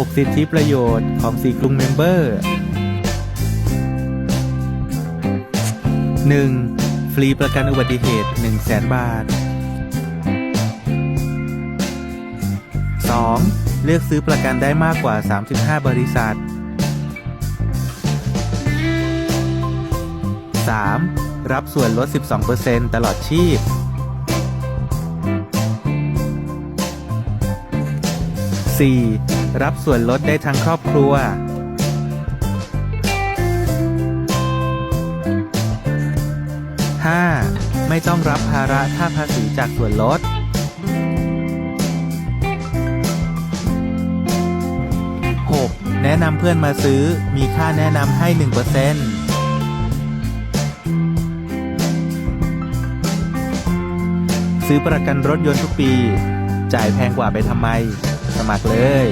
6 สิทธิประโยชน์ของสีกรุงเมมเบอร์ 1. ฟรีประกันอุบัติเหตุ 1 0 0 0 0แบาท 2. เลือกซื้อประกันได้มากกว่า 35 บริษัท 3. รับส่วนลด 12%ตลอดชีพ 4. รับส่วนลดได้ทั้งครอบครัว 5. ไม่ต้องรับภาระค่าภาษีจากส่วนลด 6. แนะนำเพื่อนมาซื้อมีค่าแนะนำให้ 1%ซื้อประกันรถยนต์ทุกปี จ่ายแพงกว่าไปทำไม สมัครเลย